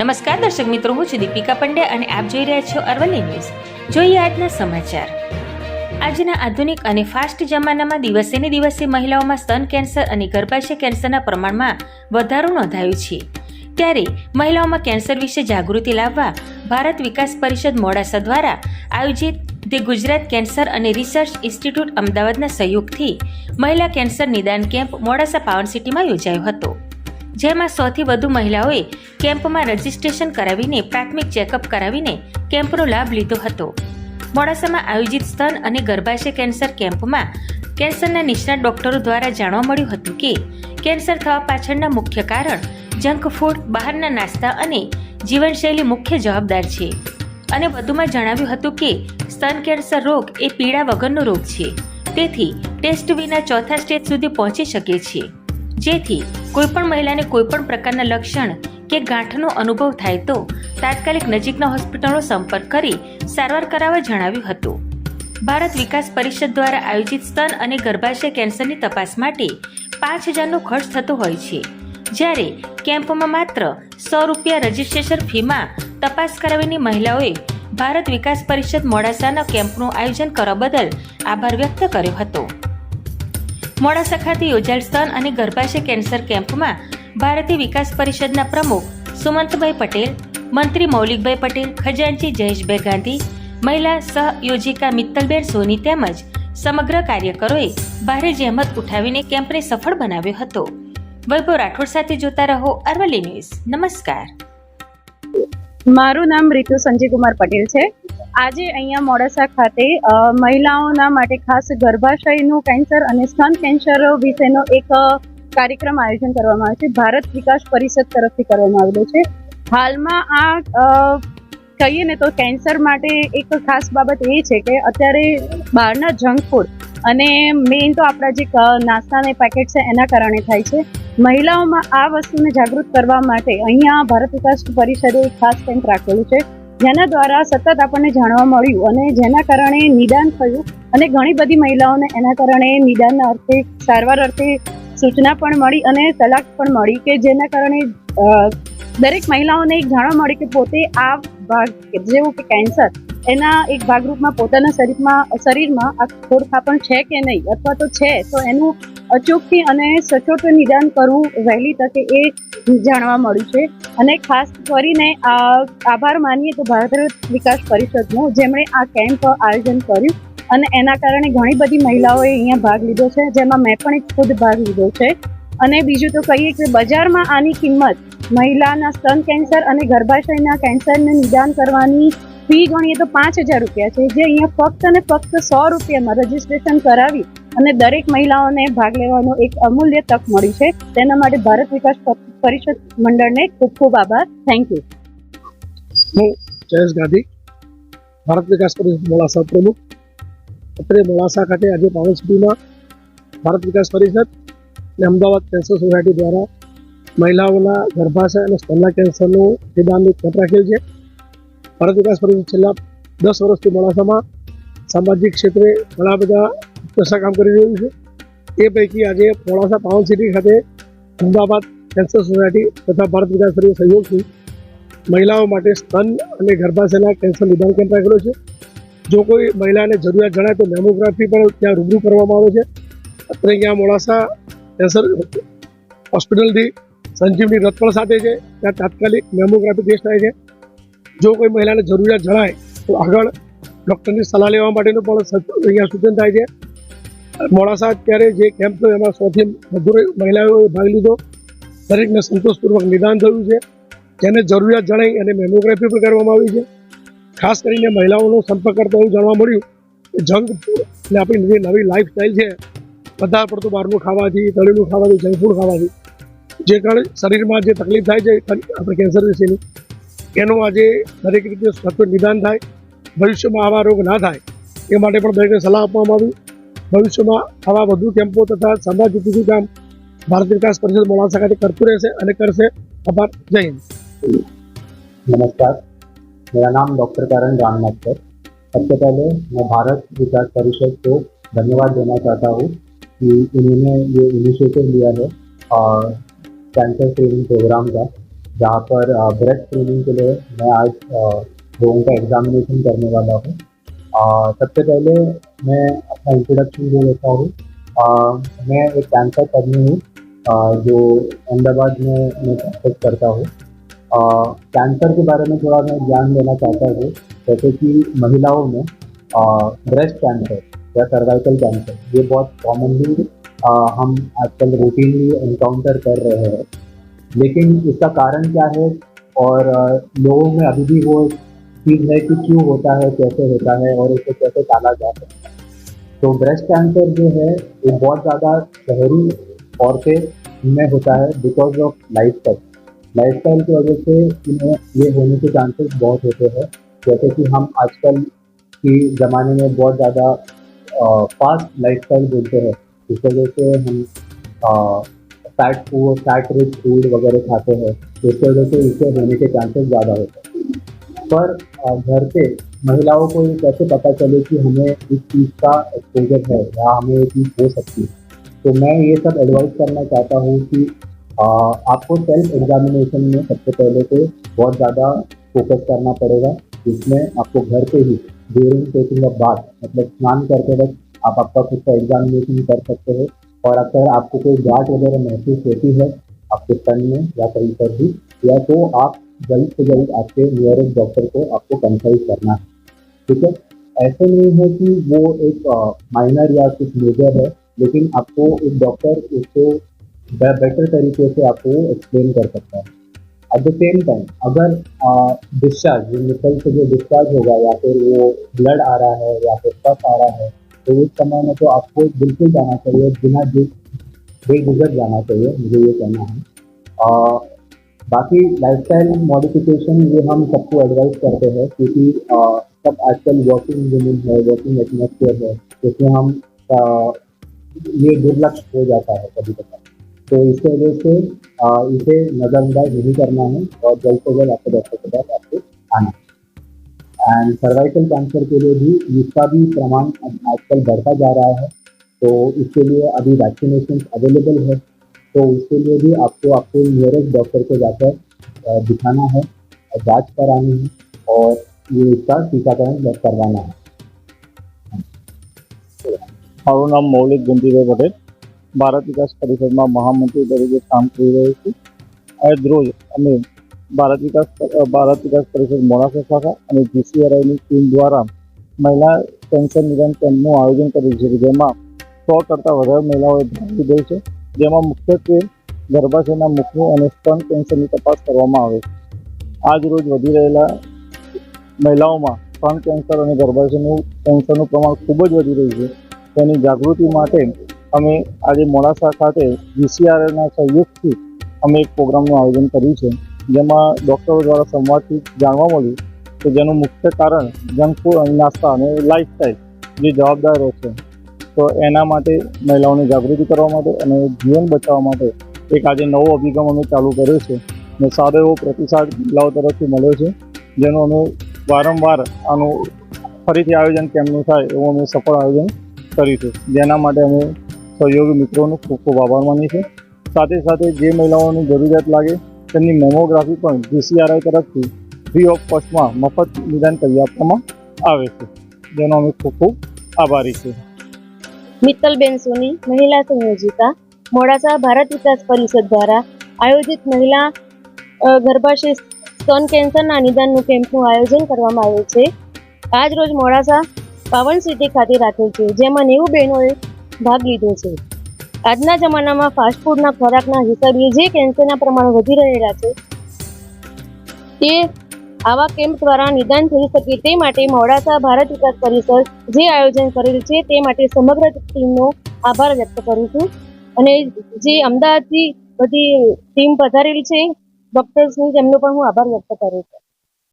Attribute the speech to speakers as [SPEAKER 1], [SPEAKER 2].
[SPEAKER 1] નમસ્કાર, દર્શક મિત્રો, હું છું દીપિકા પંડ્યા અને આપ જોઈ રહ્યા છો અરવલ્લી ન્યૂઝ. જોઈએ આજના સમાચાર. આજના આધુનિક અને ફાસ્ટ જમાનામાં દિવસે ને દિવસે મહિલાઓમાં સ્તન કેન્સર અને ગર્ભાશય કેન્સરના પ્રમાણમાં વધારો નોંધાયો છે. ત્યારે મહિલાઓમાં કેન્સર વિશે જાગૃતિ લાવવા ભારત વિકાસ પરિષદ મોડાસા દ્વારા આયોજિત ધી ગુજરાત કેન્સર અને રિસર્ચ ઇન્સ્ટિટ્યૂટ અમદાવાદના સહયોગથી મહિલા કેન્સર નિદાન કેમ્પ મોડાસા પાવન સિટીમાં યોજાયો હતો. જેમાં સૌથી વધુ મહિલાઓએ કેમ્પમાં રજીસ્ટ્રેશન કરાવીને પ્રાથમિક ચેકઅપ કરાવીને કેમ્પનો લાભ લીધો હતો. મોડાસામાં આયોજિત સ્તન અને ગર્ભાશય કેન્સર કેમ્પમાં કેન્સરના નિષ્ણાત ડોક્ટરો દ્વારા જાણવા મળ્યું હતું કે કેન્સર થવા પાછળના મુખ્ય કારણ જંક ફૂડ, બહારના નાસ્તા અને જીવનશૈલી મુખ્ય જવાબદાર છે. અને વધુમાં જણાવ્યું હતું કે સ્તન કેન્સર રોગ એ પીડા વગરનો રોગ છે. તેથી ટેસ્ટ વિના ચોથા સ્ટેજ સુધી પહોંચી શકે છે. જેથી કોઈપણ મહિલાને કોઈપણ પ્રકારના લક્ષણ કે ગાંઠનો અનુભવ થાય તો તાત્કાલિક નજીકના હોસ્પિટલનો સંપર્ક કરી સારવાર કરાવવા જણાવ્યું હતું. ભારત વિકાસ પરિષદ દ્વારા આયોજિત સ્તન અને ગર્ભાશય કેન્સરની તપાસ માટે પાંચ હજારનો ખર્ચ થતો હોય છે. જ્યારે કેમ્પમાં માત્ર સો રૂપિયા રજિસ્ટ્રેશન ફીમાં તપાસ કરાવીની મહિલાઓએ ભારત વિકાસ પરિષદ મોડાસાના કેમ્પનું આયોજન કરવા બદલ આભાર વ્યક્ત કર્યો હતો. મોડાસા ખાતે યોજાયેલ સ્તન અને ગર્ભાશય કેન્સર કેમ્પમાં ભારતીય વિકાસ પરિષદના પ્રમુખ સુમંતભાઈ પટેલ, મંત્રી મૌલિકભાઈ પટેલ, ખજાનચી જયેશભાઈ ગાંધી, મહિલા સહયોજિકા મિત્તલબેન સોની તેમજ સમગ્ર કાર્યકરોએ ભારે જહેમત ઉઠાવીને કેમ્પને સફળ બનાવ્યો હતો. વૈભવ રાઠોડ સાથે જોતા રહો અરવલ્લી ન્યૂઝ. નમસ્કાર.
[SPEAKER 2] મારું નામ રીતુ સંજય કુમાર પટેલ છે. આજે અહીંયા મોડાસા ખાતે મહિલાઓના માટે ખાસ ગર્ભાશયનું કેન્સર અને સ્તન કેન્સર વિશેનો એક કાર્યક્રમ આયોજન કરવામાં આવ્યો છે. ભારત વિકાસ પરિષદ તરફથી કરવામાં આવેલો છે. હાલમાં આ કહીએ ને તો કેન્સર માટે એક ખાસ બાબત એ છે કે અત્યારે બહારના જંક ફૂડ અને મેઇન તો આપણા જે નાસ્તાને પેકેટ છે એના કારણે થાય છે. મહિલાઓમાં આ વસ્તુને જાગૃત કરવા માટે અહીંયા ભારત વિકાસ પરિષદે ખાસ કેમ્પ રાખેલું છે. જેના દ્વારા સતત આપણને જાણવા મળ્યું અને જેના કારણે નિદાન થયું અને ઘણી બધી મહિલાઓને એના કારણે નિદાનના અર્થે, સારવાર અર્થે સૂચના પણ મળી અને તલાક પણ મળી કે જેના કારણે દરેક મહિલાઓને એક જાણવા મળી કે પોતે આ ભાગ જેવું કે કેન્સર એના એક ભાગરૂપમાં પોતાના શરીરમાં શરીરમાં આ ખોડખાપણ છે કે નહીં અથવા તો છે, તો એનું અચૂકથી અને સચોટ નિદાન કરવું વહેલી તકે એ જાણવા મળ્યું છે. અને ખાસ કરીને આભાર માનીએ તો ભારત વિકાસ પરિષદનો, જેમણે આ કેમ્પ આયોજન કર્યું. અને એના કારણે ઘણી બધી મહિલાઓએ અહીંયા ભાગ લીધો છે. જેમાં મેં પણ ખુદ ભાગ લીધો છે. અને બીજું તો કહીએ કે બજારમાં આની કિંમત, મહિલાના સ્તન કેન્સર અને ગર્ભાશયના કેન્સરને નિદાન કરવાની ફી ગણીએ તો પાંચ હજાર રૂપિયા છે. જે અહીંયા ફક્ત અને ફક્ત સો રૂપિયામાં રજીસ્ટ્રેશન કરાવી અને દરેક મહિલાઓને ભાગ લેવાનો એક અમૂલ્ય તક મળી છે. તેના માટે ભારત વિકાસ પરિષદ મંડળને ખૂબ ખૂબ આભાર. થેન્ક યુ
[SPEAKER 3] હું જયેશ ગાંધી, ભારત વિકાસ પરિષદ મોડાસા પ્રમુખ. અત્રે મોડાસા ખાતે આજે પાવન સુધીમાં ભારત વિકાસ પરિષદ અને અમદાવાદ કેન્સર સોસાયટી દ્વારા મહિલાઓના ગર્ભાશય અને સ્તનના કેન્સરનું નિદાનનું કેમ્પ રાખેલ છે. ભારત વિકાસ પરિષદ છેલ્લા દસ વર્ષથી મોડાસામાં સામાજિક ક્ષેત્રે ઘણા બધા ઉત્કર્ષ કામ કરી રહ્યું છે. એ પૈકી આજે મોડાસા પાવન સિટી ખાતે અમદાવાદ કેન્સર સોસાયટી તથા ભારત વિકાસ પરિષદ સહયોગથી મહિલાઓ માટે સ્તન અને ગર્ભાશયના કેન્સર નિદાન કેમ્પ રાખેલો છે. જો કોઈ મહિલાને જરૂરિયાત જણાય તો મેમોગ્રાફી પણ ત્યાં રૂબરૂ કરવામાં આવે છે. અત્યારે અહીંયા મોડાસા કેન્સર હોસ્પિટલથી સંજીવની રથ પણ સાથે છે. ત્યાં તાત્કાલિક મેમોગ્રાફી ટેસ્ટ થાય છે. જો કોઈ મહિલાને જરૂરિયાત જણાય તો આગળ ડૉક્ટરની સલાહ લેવા માટેનું પણ અહીંયા સૂચન થાય છે. મોડાસા અત્યારે જે કેમ્પ થયો એમાં સૌથી વધુ મહિલાઓએ ભાગ લીધો. દરેકને સંતોષપૂર્વક નિદાન થયું છે. જેને જરૂરિયાત જણાઈ અને મેમોગ્રાફી પણ કરવામાં આવી છે. ખાસ કરીને મહિલાઓનો સંપર્ક કરતા એવું જાણવા મળ્યું કે જંક એટલે આપણી જે નવી લાઈફ સ્ટાઈલ છે વધારે પડતું બહારનું ખાવાથી, તળેલું ખાવાથી જંક ફૂડ ખાવાથી, જે કારણે શરીરમાં જે તકલીફ થાય છે આપણે કેન્સર વિશેની, એનું આજે દરેક રીતે સતત નિદાન થાય, ભવિષ્યમાં આવા રોગ ના થાય, એ માટે પણ દરેકને સલાહ આપવામાં આવી. ભવિષ્યમાં આવા વધુ કેમ્પો તથા સમાજ ઉપયોગી કામ ભારત વિકાસ પરિષદ મોડાસા ખાતે કરતું રહેશે અને કરશે આભાર જય હિન્દ
[SPEAKER 4] नमस्कार मेरा नाम डॉक्टर करण रामनाथ है सबसे पहले मैं भारत विकास परिषद को धन्यवाद देना चाहता हूँ कि उन्होंने ये इनिशिएटिव लिया है और कैंसर स्क्रीनिंग प्रोग्राम का जहाँ पर ब्रेस्ट स्क्रीनिंग के लिए मैं आज अ, लोगों का एग्जामिनेशन करने वाला हूँ अ, सबसे पहले मैं अपना इंट्रोडक्शन दे देता हूँ। मैं एक कैंसर कर्मी हूँ जो अहमदाबाद में मैं प्रैक्टिस करता हूँ। कैंसर के बारे में थोड़ा मैं ज्ञान देना चाहता हूँ, जैसे कि महिलाओं में ब्रेस्ट कैंसर या सर्वाइकल कैंसर ये बहुत कॉमनली हम आजकल रूटीनली एनकाउंटर कर रहे हैं। लेकिन इसका कारण क्या है? और लोगों में अभी भी वो चीज़ है कि क्यों होता है, कैसे होता है और इसे कैसे टाला जा सकता है। तो ब्रेस्ट कैंसर जो है, वो बहुत ज़्यादा शहरी औरतें में होता है because of lifestyle lifestyle की वजह से इन्हें ये होने के चांसेस बहुत होते हैं। जैसे कि हम आजकल की ज़माने में बहुत ज़्यादा फास्ट लाइफ स्टाइल बोलते हैं। इस वजह से हम fat food fat rich food वगैरह खाते हैं। इसकी वजह से इससे होने के चांसेस ज़्यादा होते हैं। पर घर पे महिलाओं को ये कैसे पता चले कि हमें इस चीज़ का एक्सपोजर है या हमें ये चीज़ हो सकती है? तो मैं ये सब एडवाइस करना चाहता हूँ कि अ, आपको सेल्फ एग्जामिनेशन में सबसे पहले तो बहुत ज़्यादा फोकस करना पड़ेगा। जिसमें आपको घर पे ही ड्यूरिंग टेकिंग अ बाथ मतलब स्नान करते वक्त आप आपका खुद का एग्जामिनेशन कर सकते हो। और अगर आपको कोई गांठ वगैरह महसूस होती है आपके तन में या कहीं पर भी या तो आप जल्द से जल्द आपके नियरेस्ट डॉक्टर को आपको कंसल्ट करना है, ठीक है? ऐसे नहीं है कि वो एक माइनर या कुछ मेजर है, लेकिन आपको एक डॉक्टर उसको बेटर तरीके से आपको एक्सप्लेन कर सकता है। एट द सेम टाइम अगर डिस्चार्ज निपल से जो डिस्चार्ज होगा, या फिर वो ब्लड आ रहा है, या फिर कफ आ रहा है तो उस समय में तो आपको बिल्कुल जाना चाहिए, बिना बेझिझक जाना चाहिए, मुझे ये कहना है। बाकी लाइफस्टाइल मॉडिफिकेशन ये हम सबको एडवाइस करते हैं क्योंकि सब आजकल वर्किंग वुमेन है वर्किंग एटमोसफियर है जिसमें हम अ, ये दुर्लक्ष हो जाता है कभी कभार तो इस वजह से इसे नज़रअंदाज नहीं करना है और जल्द से जल्द आपके डॉक्टर के पास आपको आना एंड सर्वाइकल कैंसर के लिए भी इसका भी प्रमाण आजकल बढ़ता जा रहा है तो इसके लिए अभी वैक्सीनेशन अवेलेबल है। तो उसके लिए भी आपको आपके नियरेस्ट डॉक्टर को जाकर अ, दिखाना है और जांच करानी है और ये इसका टीकाकरण करवाना है
[SPEAKER 5] મારું નામ મૌલિક ગંભીરભાઈ પટેલ ભારત વિકાસ પરિષદમાં મહામંત્રી તરીકે કામ કરી રહ્યો છું આજ રોજ અમે ભારત વિકાસ ભારત વિકાસ પરિષદ મોડાસા શાખા અને જીસીઆરઆઈની ટીમ દ્વારા મહિલા કેન્સર નિદાન કેમ્પનું આયોજન કર્યું છે જેમાં સો કરતાં વધારે મહિલાઓએ ભાગ લીધો છે જેમાં મુખ્યત્વે ગર્ભાશયના મુખનું અને સ્તન કેન્સરની તપાસ કરવામાં આવે છે. આજ રોજ વધી રહેલા મહિલાઓમાં સ્તન કેન્સર અને ગર્ભાશયનું કેન્સરનું પ્રમાણ ખૂબ જ વધી રહ્યું છે. તેની જાગૃતિ માટે અમે આજે મોડાસા ખાતે જીસીઆરના સહયોગથી અમે એક પ્રોગ્રામનું આયોજન કર્યું છે. જેમાં ડૉક્ટરો દ્વારા સંવાદથી જાણવા મળ્યું કે જેનું મુખ્ય કારણ જંક ફૂડ અને નાસ્તા અને લાઇફસ્ટાઈલ જે જવાબદાર રહેશે તો એના માટે મહિલાઓને જાગૃતિ કરવા માટે અને જીવન બચાવવા માટે એક આજે નવો અભિગમ અમે ચાલુ કર્યો છે અને સારો એવો પ્રતિસાદ મહિલાઓ તરફથી મળ્યો છે, જેનું અમે વારંવાર આનું ફરીથી આયોજન કેમનું થાય એવું અમે સફળ આયોજન કરીશું જેના માટે અમે સહયોગી મિત્રોનો ખૂબ ખૂબ આભાર માનીએ છીએ. સાથે સાથે જે મહિલાઓની જરૂરિયાત લાગે તેમની મેમોગ્રાફી પણ જીસીઆરઆઈ તરફથી ફ્રી ઓફ કોસ્ટમાં મફત નિદાન કરી આપવામાં આવે છે, જેનો અમે ખૂબ ખૂબ આભારી છીએ.
[SPEAKER 6] મિત્તલબેન સોની, મહિલા સંયોજિકા મોડાસા ભારત વિકાસ પરિષદ દ્વારા આયોજિત મહિલા ગર્ભાશય સ્તન કેન્સરના નિદાનનું કેમ્પનું આયોજન કરવામાં આવ્યું છે. આજ રોજ મોડાસા પાવન સિટી ખાતે રાખેલ છે, જેમાં નેવું બહેનોએ ભાગ લીધો છે. આજના જમાનામાં ફાસ્ટફૂડના ખોરાકના હિસાબે જે કેન્સરના પ્રમાણ વધી રહેલા છે, તે આવા કેમ્પ દ્વારા નિદાન થઈ શકે તે માટે મોડાસા ભારત વિકાસ પરિષદ જે આયોજન કરેલ છે તે માટે સમગ્ર ટીમનો આભાર વ્યક્ત કરું છું. અને જે અમદાવાદથી બધી ટીમ પધારેલી છે ડોક્ટર્સની તેમનો પણ હું આભાર વ્યક્ત કરું છું.